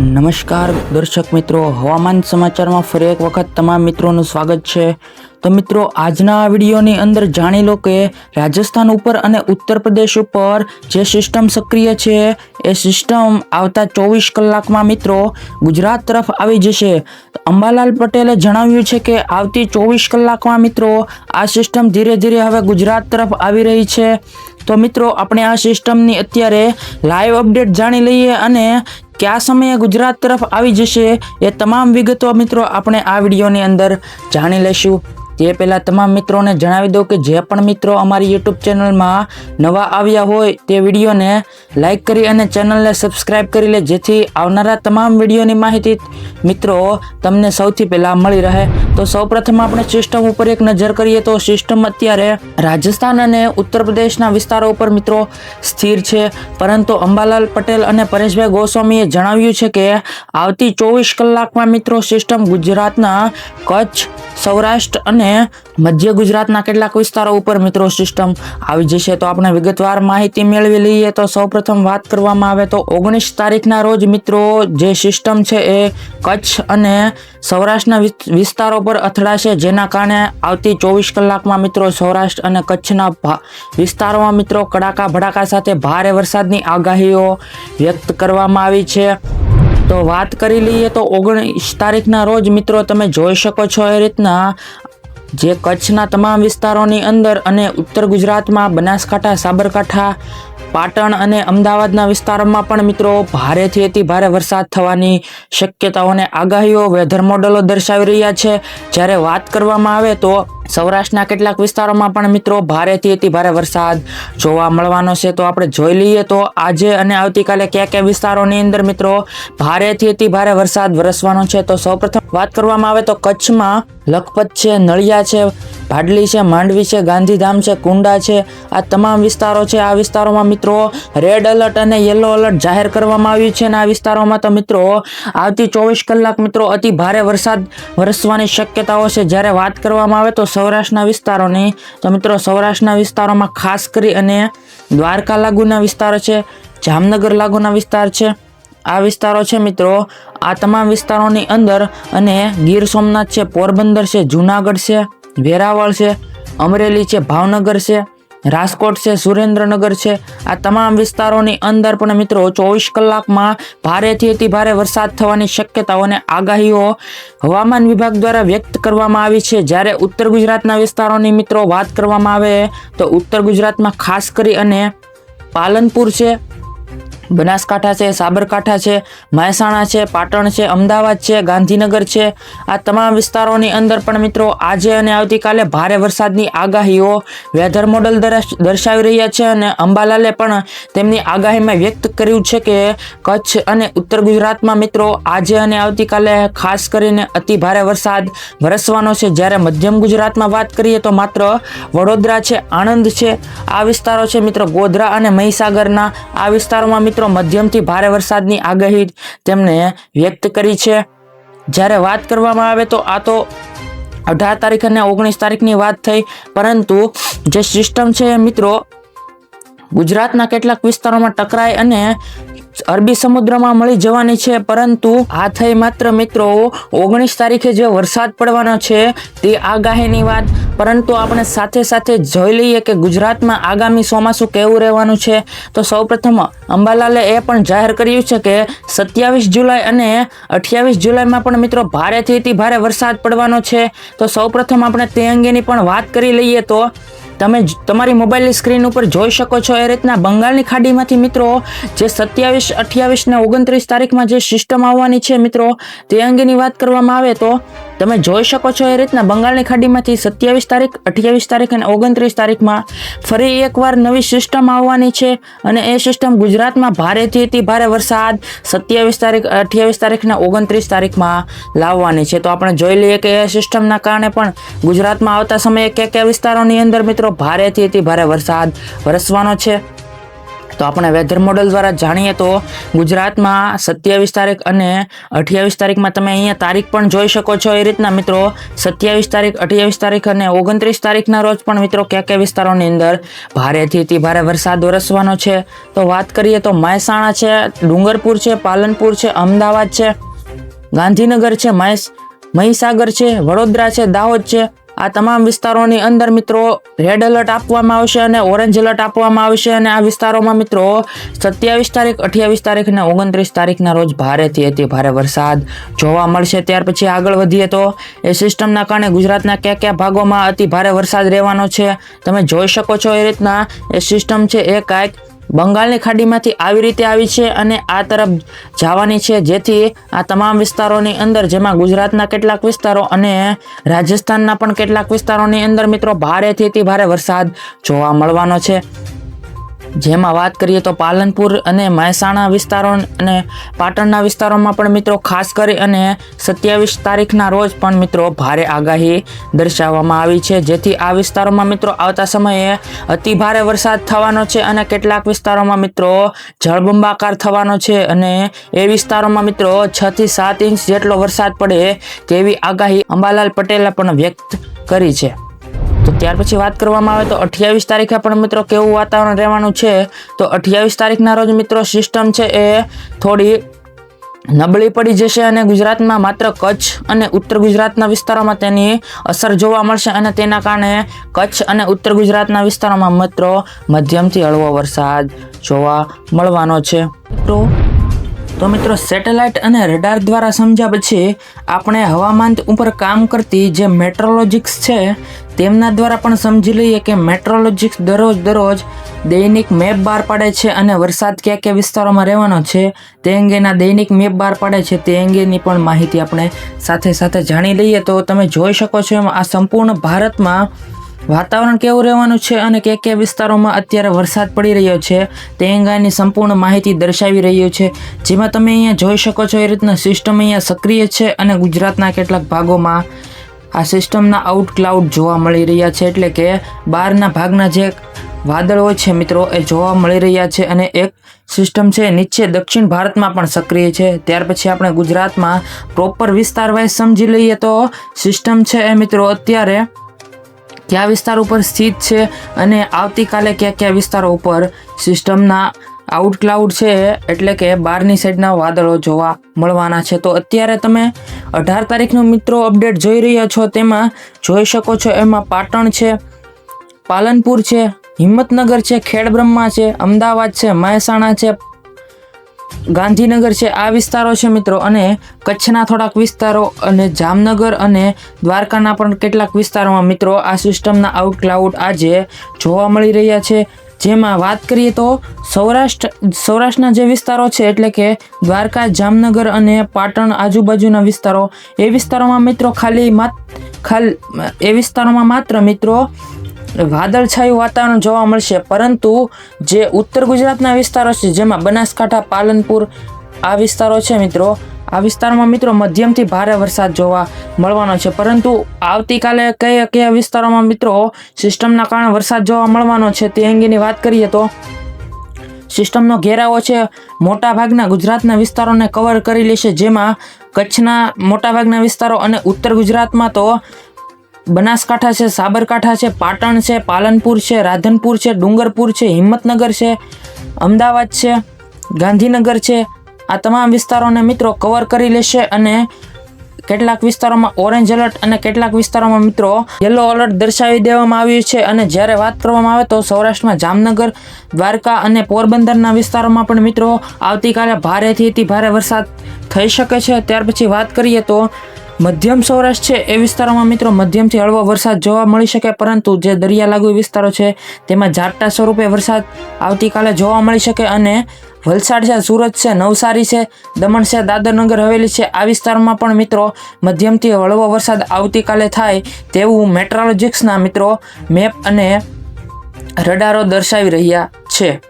નમસ્કાર દર્શક મિત્રો, હવામાન સમાચારમાં ફરી એક વખત તમામ મિત્રોનું સ્વાગત છે. તો મિત્રો, આજના વિડીયોની અંદર જાણી લો કે રાજસ્થાન ઉપર અને ઉત્તર પ્રદેશ ઉપર જે સિસ્ટમ સક્રિય છે, એ સિસ્ટમ આવતા ચોવીસ કલાકમાં મિત્રો ગુજરાત તરફ આવી જશે. અંબાલાલ પટેલે જણાવ્યું છે કે આવતી ચોવીસ કલાકમાં મિત્રો આ સિસ્ટમ ધીરે ધીરે હવે ગુજરાત તરફ આવી રહી છે. તો મિત્રો, આપણે આ સિસ્ટમની અત્યારે લાઈવ અપડેટ જાણી લઈએ અને કયા સમયે ગુજરાત તરફ આવી જશે એ તમામ વિગતો મિત્રો આપણે આ વિડીયોની અંદર જાણી લઈશું તે પહેલાં તમામ મિત્રોને જણાવી દઉં કે જે પણ મિત્રો અમારી યુટ્યુબ ચેનલમાં નવા આવ્યા હોય તે વિડીયોને લાઇક કરી અને ચેનલને સબસ્ક્રાઈબ કરી લે જેથી આવનારા તમામ વિડીયોની માહિતી મિત્રો તમને સૌથી પહેલાં મળી રહે. તો સૌપ્રથમ આપણે સિસ્ટમ ઉપર એક નજર કરીએ તો સિસ્ટમ અત્યારે રાજસ્થાન અને ઉત્તર પ્રદેશના વિસ્તારો ઉપર મિત્રો સ્થિર છે. પરંતુ અંબાલાલ પટેલ અને પરેશભાઈ ગોસ્વામીએ જણાવ્યું છે કે આવતી ચોવીસ કલાકમાં મિત્રો સિસ્ટમ ગુજરાતના કચ્છ, સૌરાષ્ટ્ર અને મધ્ય ગુજરાતના કેટલાક વિસ્તારો ઉપર મિત્રો સિસ્ટમ આવી જશે. તો આપણે વિગતવાર માહિતી મેળવી લઈએ તો સૌપ્રથમ વાત કરવામાં આવે તો ઓગણીસ તારીખના રોજ મિત્રો જે સિસ્ટમ છે એ કચ્છ અને સૌરાષ્ટ્રના વિસ્તારો વિસ્તારો પર અથડાશે, જેના કારણે આવતી ચોવીસ કલાકમાં મિત્રો સૌરાષ્ટ્ર અને કચ્છના વિસ્તારોમાં મિત્રો કડાકા ભડાકા સાથે ભારે વરસાદની આગાહીઓ વ્યક્ત કરવામાં આવી છે. તો વાત કરી લઈએ તો ઓગણીસ તારીખના રોજ મિત્રો તમે જોઈ શકો છો એ રીતના જે કચ્છના તમામ વિસ્તારોની અંદર અને ઉત્તર ગુજરાતમાં બનાસકાંઠા, સાબરકાંઠા પાટણ અને અમદાવાદના વિસ્તારોમાં પણ મિત્રો ભારેથી અતિ ભારે વરસાદ થવાની શક્યતાઓને આગાહીઓ વેધર મોડલો દર્શાવી રહ્યા છે. જ્યારે વાત કરવામાં આવે તો સૌરાષ્ટ્રના કેટલાક વિસ્તારોમાં પણ મિત્રો ભારેથી અતિ ભારે વરસાદ જોવા મળવાનો છે. તો આપણે જોઈ લઈએ તો આજે અને આવતીકાલે કયા કયા વિસ્તારોની અંદર મિત્રો ભારેથી અતિ ભારે વરસાદ વરસવાનો છે. તો સૌપ્રથમ વાત કરવામાં આવે તો કચ્છમાં લખપત છે, નળિયા છે ભાડલી છે, માંડવી છે, ગાંધીધામ છે, કુંડા છે, આ તમામ વિસ્તારો છે. આ વિસ્તારોમાં મિત્રો રેડ એલર્ટ અને યલો એલર્ટ જાહેર કરવામાં આવ્યું છે અને આ વિસ્તારોમાં તો મિત્રો આવતી ચોવીસ કલાક મિત્રો અતિ ભારે વરસાદ વરસવાની શક્યતાઓ છે. જ્યારે વાત કરવામાં આવે તો સૌરાષ્ટ્રના વિસ્તારોની, તો મિત્રો સૌરાષ્ટ્રના વિસ્તારોમાં ખાસ કરી અને દ્વારકા લાગુના વિસ્તારો છે, જામનગર લાગુના વિસ્તાર છે. આ વિસ્તારો છે મિત્રો, આ તમામ વિસ્તારોની અંદર અને ગીર સોમનાથ છે, પોરબંદર છે, જુનાગઢ છે વેરાવળ છે, અમરેલી છે, ભાવનગર છે, રાજકોટ છે, સુરેન્દ્રનગર છે. આ તમામ વિસ્તારોની અંદર પણ મિત્રો ચોવીસ કલાકમાં ભારેથી અતિ ભારે વરસાદ થવાની શક્યતાઓ અને આગાહીઓ હવામાન વિભાગ દ્વારા વ્યક્ત કરવામાં આવી છે. જ્યારે ઉત્તર ગુજરાતના વિસ્તારોની મિત્રો વાત કરવામાં આવે તો ઉત્તર ગુજરાતમાં ખાસ કરી અને પાલનપુર છે બનાસકાંઠા છે, સાબરકાંઠા છે, મહેસાણા છે, પાટણ છે, અમદાવાદ છે, ગાંધીનગર છે. આ તમામ વિસ્તારોની અંદર પણ મિત્રો આજે અને આવતીકાલે ભારે વરસાદની આગાહીઓ વેધર મોડલ દર્શ- દર્શાવી રહ્યા છે અને અંબાલાલે પણ તેમની આગાહીમાં વ્યક્ત કર્યું છે કે કચ્છ અને ઉત્તર ગુજરાતમાં મિત્રો આજે અને આવતીકાલે ખાસ કરીને અતિ ભારે વરસાદ વરસવાનો છે. જ્યારે મધ્યમ ગુજરાતમાં વાત કરીએ તો માત્ર વડોદરા છે, આણંદ છે. આ વિસ્તારો છે મિત્રો ગોધરા અને મહીસાગરના. આ વિસ્તારોમાં મિત્રો મધ્યમથી ભારે વરસાદની આગાહી તેમણે વ્યક્ત કરી છે. જ્યારે વાત કરવામાં આવે તો આ તો અઢાર તારીખ અને ઓગણીસ તારીખની વાત થઈ, પરંતુ જે સિસ્ટમ છે મિત્રો, ગુજરાતના કેટલાક વિસ્તારોમાં ટકરાય અને અરબી સમુદ્રમાં મળી જવાની છે, પરંતુ આ થઈ માત્ર મિત્રો ઓગણીસ તારીખે જે વરસાદ પડવાનો છે તે આગાહીની વાત. પરંતુ આપણે સાથે સાથે જોઈ લઈએ કે ગુજરાતમાં આગામી ચોમાસું કેવું રહેવાનું છે. તો સૌપ્રથમ અંબાલાલે એ પણ જાહેર કર્યું છે કે સત્યાવીસ જુલાઈ અને અઠ્યાવીસ જુલાઈમાં પણ મિત્રો ભારેથી ભારે વરસાદ પડવાનો છે. તો સૌપ્રથમ આપણે તે અંગેની પણ વાત કરી લઈએ તો તમે તમારી મોબાઈલની સ્ક્રીન ઉપર જોઈ શકો છો એ રીતના બંગાળની ખાડીમાંથી મિત્રો, જે સત્યાવીસ, અઠ્યાવીસ ને ઓગણત્રીસ તારીખમાં જે સિસ્ટમ આવવાની છે મિત્રો, તે અંગેની વાત કરવામાં આવે તો તમે જોઈ શકો છો એ રીતના બંગાળની ખાડીમાંથી સત્યાવીસ તારીખ, અઠ્યાવીસ તારીખ અને ઓગણત્રીસ તારીખમાં ફરી એકવાર નવી સિસ્ટમ આવવાની છે અને એ સિસ્ટમ ગુજરાતમાં ભારેથી અતિ ભારે વરસાદ સત્યાવીસ તારીખ, અઠ્યાવીસ તારીખના ઓગણત્રીસ તારીખમાં લાવવાની છે. તો આપણે જોઈ લઈએ કે એ સિસ્ટમના કારણે પણ ગુજરાતમાં આવતા સમયે કયા કયા વિસ્તારોની અંદર મિત્રો ભારેથી અતિ ભારે વરસાદ વરસવાનો છે. તો આપણે વેધર મોડલ દ્વારા જાણીએ તો ગુજરાતમાં સત્યાવીસ તારીખ અને અઠ્યાવીસ તારીખમાં તમે અહીંયા તારીખ પણ જોઈ શકો છો એ રીતના મિત્રો. સત્યાવીસ તારીખ, અઠ્યાવીસ તારીખ અને ઓગણત્રીસ તારીખના રોજ પણ મિત્રો કયા કયા વિસ્તારોની અંદર ભારેથી અતિ ભારે વરસાદ વરસવાનો છે. તો વાત કરીએ તો મહેસાણા છે, ડુંગરપુર છે, પાલનપુર છે, અમદાવાદ છે, ગાંધીનગર છે મહેશ મહીસાગર છે, વડોદરા છે, દાહોદ છે આ તમામ વિસ્તારોની અંદર મિત્રો રેડ એલર્ટ આપવામાં આવશે અને ઓરેન્જ એલર્ટ આપવામાં આવશે અને આ વિસ્તારોમાં મિત્રો સત્યાવીસ તારીખ, અઠ્યાવીસ તારીખ અને ઓગણત્રીસ તારીખના રોજ ભારેથી અતિ ભારે વરસાદ જોવા મળશે. ત્યાર પછી આગળ વધીએ તો એ સિસ્ટમના કારણે ગુજરાતના કયા કયા ભાગોમાં અતિ ભારે વરસાદ રહેવાનો છે તમે જોઈ શકો છો એ રીતના. એ સિસ્ટમ છે એ કાંઈક બંગાળની ખાડીમાંથી આવી રીતે આવી છે અને આ તરફ જવાની છે. જેથી આ તમામ વિસ્તારોની અંદર, જેમાં ગુજરાતના કેટલાક વિસ્તારો અને રાજસ્થાનના પણ કેટલાક વિસ્તારોની અંદર મિત્રો, ભારેથી ભારે વરસાદ જોવા મળવાનો છે. જેમાં વાત કરીએ તો પાલનપુર અને મહેસાણા વિસ્તારો અને પાટણના વિસ્તારોમાં પણ મિત્રો ખાસ કરી અને સત્યાવીસ તારીખના રોજ પણ મિત્રો ભારે આગાહી દર્શાવવામાં આવી છે. જેથી આ વિસ્તારોમાં મિત્રો આવતા સમયે અતિ ભારે વરસાદ થવાનો છે અને કેટલાક વિસ્તારોમાં મિત્રો જળબંબાકાર થવાનો છે અને એ વિસ્તારોમાં મિત્રો છ થી સાત ઇંચ જેટલો વરસાદ પડે તેવી આગાહી અંબાલાલ પટેલે પણ વ્યક્ત કરી છે. તો ત્યાર પછી વાત કરવામાં આવે તો અઠ્યાવીસ તારીખે પણ મિત્રો કેવું વાતાવરણ રહેવાનું છે? તો અઠ્યાવીસ તારીખના રોજ મિત્રો સિસ્ટમ છે એ થોડી નબળી પડી જશે અને ગુજરાતમાં માત્ર કચ્છ અને ઉત્તર ગુજરાતના વિસ્તારોમાં તેની અસર જોવા મળશે અને તેના કારણે કચ્છ અને ઉત્તર ગુજરાતના વિસ્તારોમાં મિત્રો મધ્યમથી હળવો વરસાદ જોવા મળવાનો છે. તો તો મિત્રો સેટેલાઇટ અને રડાર દ્વારા સમજ્યા પછી આપણે હવામાન ઉપર કામ કરતી જે મેટ્રોલોજિક્સ છે, તેમના દ્વારા પણ સમજી લઈએ કે મેટ્રોલોજિક્સ દરરોજ દરરોજ દૈનિક મેપ બહાર પાડે છે અને વરસાદ કયા કયા વિસ્તારોમાં રહેવાનો છે, તે અંગેના દૈનિક મેપ બહાર પાડે છે, તે અંગેની પણ માહિતી આપણે સાથે સાથે જાણી લઈએ. તો તમે જોઈ શકો છો એમ આ સંપૂર્ણ ભારતમાં વાતાવરણ કેવું રહેવાનું છે અને કયા કયા વિસ્તારોમાં અત્યારે વરસાદ પડી રહ્યો છે તે અંગેની સંપૂર્ણ માહિતી દર્શાવી રહ્યું છે. જેમાં તમે અહીંયા જોઈ શકો છો, એ રીતના સિસ્ટમ અહીંયા સક્રિય છે અને ગુજરાતના કેટલાક ભાગોમાં આ સિસ્ટમના આઉટ ક્લાઉડ જોવા મળી રહ્યા છે. એટલે કે બહારના ભાગના જે વાદળો છે મિત્રો, એ જોવા મળી રહ્યા છે અને એક સિસ્ટમ છે, નીચે દક્ષિણ ભારતમાં પણ સક્રિય છે. ત્યાર પછી આપણે ગુજરાતમાં પ્રોપર વિસ્તાર વાઇઝ સમજી લઈએ તો સિસ્ટમ છે એ મિત્રો, અત્યારે કયા વિસ્તાર ઉપર સ્થિત છે અને આવતીકાલે કયા કયા વિસ્તારો ઉપર સિસ્ટમના આઉટ ક્લાઉડ છે એટલે કે બહારની સાઈડના વાદળો જોવા મળવાના છે. તો અત્યારે તમે અઢાર તારીખનો મિત્રો અપડેટ જોઈ રહ્યા છો તેમાં જોઈ શકો છો એમાં પાટણ છે, પાલનપુર છે, હિંમતનગર છે, ખેડબ્રહ્મા છે, અમદાવાદ છે, મહેસાણા છે ગાંધીનગર છે, આ વિસ્તારો છે મિત્રો, અને કચ્છના થોડાક વિસ્તારો અને જામનગર અને દ્વારકાના પણ કેટલાક વિસ્તારોમાં મિત્રો, આ સિસ્ટમના આઉટ ક્લાઉડ આજે જોવા મળી રહ્યા છે. જેમાં વાત કરીએ તો સૌરાષ્ટ્ર, સૌરાષ્ટ્રના જે વિસ્તારો છે, એટલે કે દ્વારકા, જામનગર અને પાટણ આજુબાજુના વિસ્તારો, એ વિસ્તારોમાં મિત્રો ખાલી માત, ખાલી, એ વિસ્તારોમાં માત્ર મિત્રો વાદળછાયું વાતાવરણ જોવા મળશે. પરંતુ જે ઉત્તર ગુજરાતના વિસ્તારો છે, જેમાં બનાસકાંઠા, પાલનપુર આ વિસ્તારો છે મિત્રો, આ વિસ્તારોમાં મિત્રો મધ્યમથી ભારે વરસાદ જોવા મળવાનો છે. પરંતુ આવતીકાલે કયા કયા વિસ્તારોમાં મિત્રો સિસ્ટમના કારણે વરસાદ જોવા મળવાનો છે તે અંગેની વાત કરીએ તો સિસ્ટમનો ઘેરાવો છે મોટાભાગના ગુજરાતના વિસ્તારોને કવર કરી લેશે, જેમાં કચ્છના મોટાભાગના વિસ્તારો અને ઉત્તર ગુજરાતમાં તો બનાસકાંઠા છે, સાબરકાંઠા છે, પાટણ છે, પાલનપુર છે, રાધનપુર છે, ડુંગરપુર છે, હિંમતનગર છે, અમદાવાદ છે, ગાંધીનગર છે. આ તમામ વિસ્તારોને મિત્રો કવર કરી લેશે અને કેટલાક વિસ્તારોમાં ઓરેન્જ એલર્ટ અને કેટલાક વિસ્તારોમાં મિત્રો યલો એલર્ટ દર્શાવી દેવામાં આવ્યું છે. અને જ્યારે વાત કરવામાં આવે તો સૌરાષ્ટ્રમાં જામનગર, દ્વારકા અને પોરબંદરના વિસ્તારોમાં પણ મિત્રો આવતીકાલે ભારેથી અતિ ભારે વરસાદ થઈ શકે છે. ત્યાર પછી વાત કરીએ તો મધ્યમ સૌરાષ્ટ્ર છે એ વિસ્તારોમાં મિત્રો મધ્યમથી હળવો વરસાદ જોવા મળી શકે, પરંતુ જે દરિયા લાગુ વિસ્તારો છે, તેમાં ઝાપટા સ્વરૂપે વરસાદ આવતીકાલે જોવા મળી શકે અને વલસાડ છે, સુરત છે, નવસારી છે, દમણ છે, દાદરનગર, હવેલી છે, આ વિસ્તારમાં પણ મિત્રો મધ્યમથી હળવો વરસાદ આવતીકાલે થાય તેવું મેટ્રોલોજિક્સના મિત્રો મેપ અને રડારો દર્શાવી રહ્યા છે.